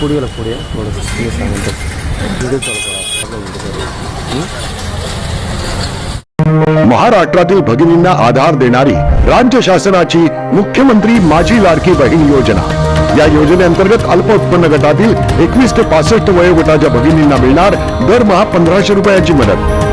पुढे पुढे महाराष्ट्रातील भगिनींना आधार देणारी राज्य शासनाची मुख्यमंत्री माझी लाडकी बहीण योजना या योजनेअंतर्गत अल्प उत्पन्न गटातील एकवीस ते पासष्ट वयोगटाच्या भगिनींना मिळणार दरमहा पंधराशे रुपयाची मदत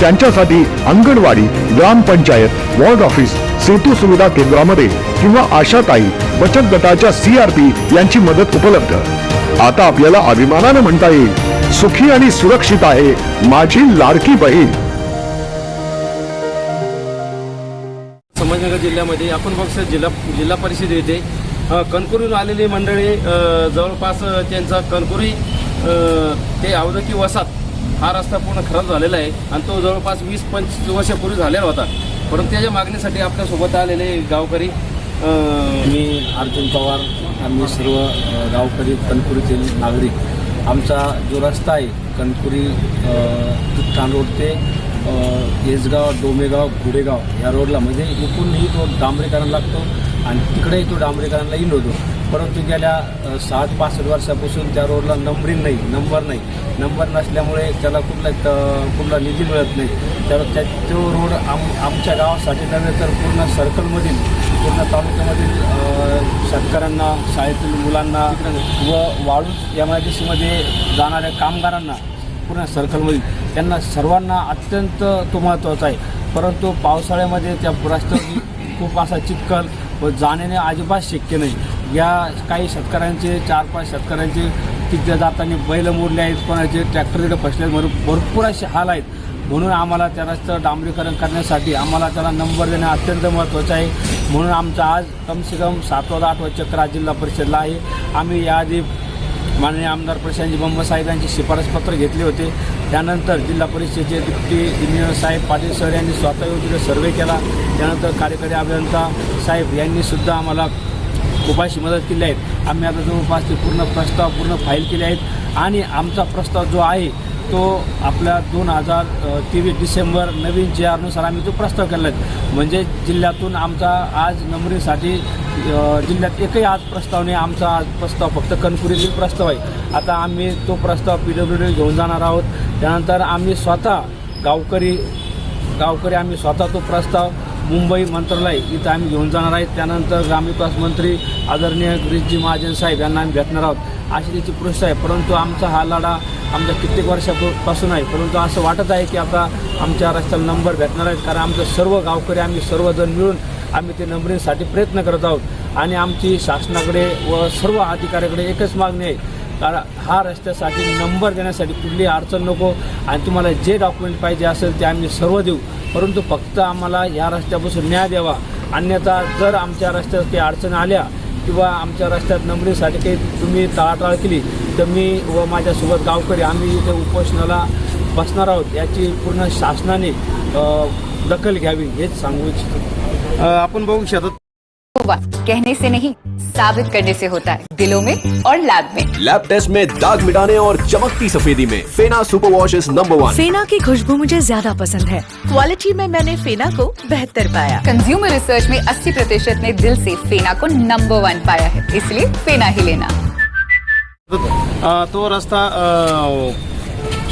त्यांच्यासाठी अंगणवाडी ग्रामपंचायत वॉर्ड ऑफिस सेतू सुविधा केंद्रामध्ये किंवा आशाताई बचत गटाच्या सीआरपी यांची मदत उपलब्ध. आता आपल्याला अभिमानानं म्हणता येईल सुखी आणि सुरक्षित आहे माझी लाडकी बहीण. संभाजीनगर जिल्ह्यामध्ये आपण बघतो जिल्हा जिल्हा परिषद येथे कणकुरीहून आलेली मंडळी जवळपास त्यांचा कणकुरी ते अवधकी वसात हा रस्ता पूर्ण खराब झालेला आहे आणि तो जवळपास वीस पंचवीस वर्षापूर्वी झालेला होता. परंतु त्याच्या मागणीसाठी आपल्यासोबत आलेले गावकरी मी अर्जुन पवार आम्ही सर्व गावकरी कणकुरीतील नागरिक. आमचा जो रस्ता आहे कणकुरी ठाण रोड ते येसगाव डोमेगाव गुडेगाव या रोडला म्हणजे इकडूनही तो डांबरीकरण लागतो. आणि तिकडेही तो डांबरेकरांना येईल होतो. परंतु गेल्या सात साठ पासष्ट वर्षापासून त्या रोडला नंबरिंग नाही नंबर नाही. नंबर नसल्यामुळे त्याला कुठला कुठला निधी मिळत नाही. तर त्या तो रोड आम आमच्या गावासाठी नव्हे तर पूर्ण सर्कलमधील पूर्ण तालुक्यामधील शेतकऱ्यांना शाळेतील मुलांना व वाळूज एम आय डी सीमध्ये जाणाऱ्या कामगारांना पूर्ण सर्कलमधील त्यांना सर्वांना अत्यंत तो महत्त्वाचा आहे. परंतु पावसाळ्यामध्ये त्या रस्त्यावर खूप असा चिखल व जाण्याने अजिबात शक्य नाही. या काही शेतकऱ्यांचे चार पाच शेतकऱ्यांचे तिथे जाताना बैल मोडले आहेत कोणाचे ट्रॅक्टर तिथे फसले म्हणून भरपूर असे हाल आहेत. म्हणून आम्हाला त्या रस्त्यावर डांबरीकरण करण्यासाठी आम्हाला त्याला नंबर देणे अत्यंत महत्त्वाचं आहे. म्हणून आमचा आज कमसे कम सातवा आठवा चक्र आज जिल्हा परिषदला आहे. आम्ही याआधी माननीय आमदार प्रशांतजी बंब साहेब यांची शिफारसपत्र घेतले होते. त्यानंतर जिल्हा परिषदेचे डिप्टी इंजिनियर साहेब पाटील सर यांनी स्वतः योजना तिथे सर्वे केला. त्यानंतर कार्यकारी अभियंता साहेब यांनी सुद्धा आम्हाला खूप अशी मदत केली आहे. आम्ही आता जवळपास ते पूर्ण प्रस्ताव पूर्ण फाईल केले आहेत. आणि आमचा प्रस्ताव जो आहे तो आपल्या दोन हजार तेवीस डिसेंबर नवीन जे आरनुसार आम्ही तो प्रस्ताव केला आहे. म्हणजे जिल्ह्यातून आमचा आज नंबरीसाठी जिल्ह्यात एकही आज प्रस्ताव नाही आमचा आज प्रस्ताव फक्त कणकुरीतील प्रस्ताव आहे. आता आम्ही तो प्रस्ताव पी डब्ल्यू डी घेऊन जाणार आहोत. त्यानंतर आम्ही स्वतः गावकरी गावकरी आम्ही स्वतः तो प्रस्ताव मुंबई मंत्रालय इथं आम्ही घेऊन जाणार आहेत त्यानंतर ग्रामविकास मंत्री आदरणीय गिरीशजी महाजन साहेब यांना आम्ही भेटणार आहोत. अशी त्याची पृष्ठ आहे. परंतु आमचा हा लढा आमच्या कित्येक वर्षापासून आहे. परंतु असं वाटत आहे की आता आमच्या रस्त्याला नंबर भेटणार आहेत. कारण आमचं सर्व गावकरी आम्ही सर्वजण मिळून आम्ही ते नंबरिंगसाठी प्रयत्न करत आहोत. आणि आमची शासनाकडे व सर्व अधिकाऱ्याकडे एकच मागणी आहे. कारण हा रस्त्यासाठी नंबर देण्यासाठी कुठली अडचण नको. आणि तुम्हाला जे डॉक्युमेंट पाहिजे असेल ते आम्ही सर्व देऊ. परंतु फक्त आम्हाला या रस्त्यापासून न्याय द्यावा. अन्यथा जर आमच्या रस्त्यात काही अडचण आल्या किंवा आमच्या रस्त्यात नंबरीसाठी काही तुम्ही टाळाटाळ केली तर मी व माझ्यासोबत गावकरी आम्ही इथे उपोषणाला बसणार आहोत. याची पूर्ण शासनाने दखल घ्यावी हेच सांगू इच्छितो. आपण बघू शकतो. हुआ। कहने से नहीं साबित करने से होता है। दिलों में और लैब में। लैब टेस्ट में दाग मिटाने और चमकती सफेदी में। Fena super wash is number one Fena की खुशबू मुझे ज़्यादा पसंद है। क्वालिटी में मैंने फेना को बेहतर पाया। कंज्यूमर रिसर्च में 80 प्रतिशत ने दिल ऐसी फेना को नंबर वन पाया है। इसलिए फेना ही लेना। तो रस्ता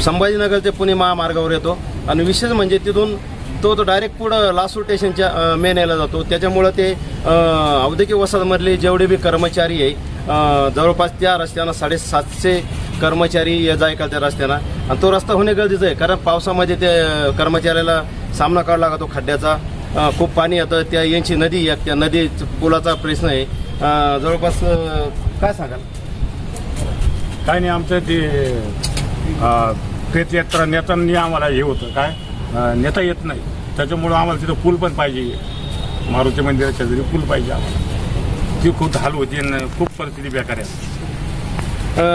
संभाजीनगर ते पुणे महामार्गावर येतो. आणि विशेष म्हणजे तिथून तो तो डायरेक्ट पुढं लासूर स्टेशनच्या मेन यायला जातो. त्याच्यामुळं ते औद्योगिक वसाहतमधले जेवढे बी कर्मचारी आहे जवळपास त्या रस्त्यानं साडेसातशे कर्मचारी ये जाय का त्या रस्त्यानं. आणि तो रस्ता होणे गरजेचं आहे कारण पावसामध्ये ते कर्मचाऱ्याला सामना करावा लागतो खड्ड्याचा. खूप पाणी येतं त्या यांची नदी आहे त्या नदी पुलाचा प्रश्न आहे. जवळपास काय सांगाल? काय नाही आमचं ते अं, तीर्थयात्रा आम्हाला हे होतं काय? नेता येत नाही. त्याच्यामुळं आम्हाला तिथं पूल पण पाहिजे. मारुती मंदिराच्या जरी पूल पाहिजे आम्हाला. ती खूप हाल होती आणि खूप परिस्थिती बेकार आहे.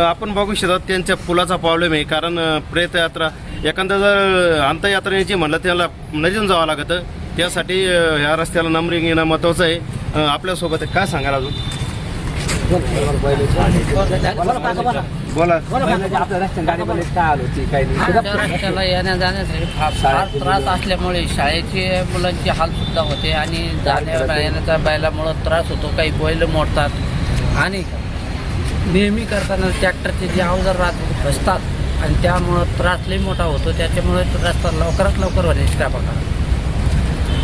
आपण बघू शकतात त्यांच्या पुलाचा प्रॉब्लेम आहे. कारण प्रेतयात्रा एखादा जर अंतयात्रा यायची म्हणलं त्याला नदीतून जावं लागतं. त्यासाठी ह्या रस्त्याला नंबरिंग येणं महत्वाचं आहे. आपल्यासोबत काय सांगाल अजून? बोला. आमच्या रस्त्याला येण्या जाण्यासाठी फार फार त्रास असल्यामुळे शाळेचे मुलांचे हाल सुद्धा होते आणि जाण्या येण्याच्या बैलामुळं त्रास होतो. काही बैल मोडतात. आणि नेहमी करताना ट्रॅक्टरचे जे अवजार राहत बसतात आणि त्यामुळं त्रास लई मोठा होतो. त्याच्यामुळे तो रस्ता लवकरात लवकर होण्याची त्या प्रकार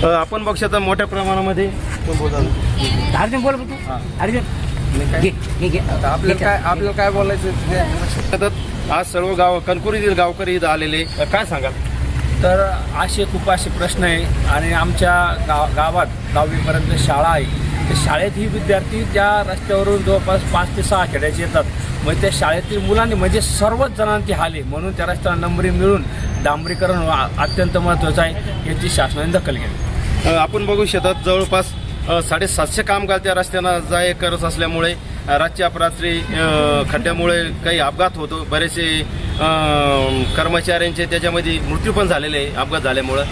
अ, आपण बघू शकता मोठ्या प्रमाणामध्ये. अर्जुन बोल आपल्याला काय आपल्याला काय बोलायचं आज सर्व गाव कणकुरीतील गावकरी इथं आलेले काय सांगाल? तर असे खूप असे प्रश्न आहे आणि आमच्या गाव गावात दहावीपर्यंत शाळा आहे. त्या शाळेत ही विद्यार्थी त्या रस्त्यावरून जवळपास पाच ते सहा खेड्याचे येतात मग त्या शाळेतील मुलांनी म्हणजे सर्वच जणांची हाल म्हणून त्या रस्त्याला नंबरिंग मिळून डांबरीकरण अत्यंत महत्त्वाचं आहे याची शासनाने दखल घ्यावी. अ, आपण बघू शकतात जवळपास साडेसातशे कामगार त्या रस्त्यानं जाय करत असल्यामुळे अ, रातची अपरात्री खड्ड्यामुळे काही अपघात होतो. बरेचसे कर्मचाऱ्यांचे त्याच्यामध्ये मृत्यू पण झालेले आहे अपघात झाल्यामुळं.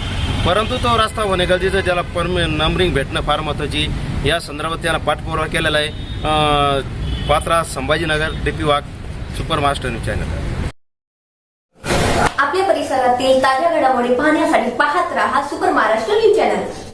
परंतु तो रस्ता होणे गरजेचं त्याला परम नंबरिंग भेटणं फार महत्त्वाची या संदर्भात त्याला पाठपुरावा केलेला आहे. Patra Sambhajinagar DP Wagh super master news channel. आपल्या परिसरातील ताज्या घडामोडी पाहण्यासाठी पाहत राहा सुपर महाराष्ट्र न्यूज चॅनल.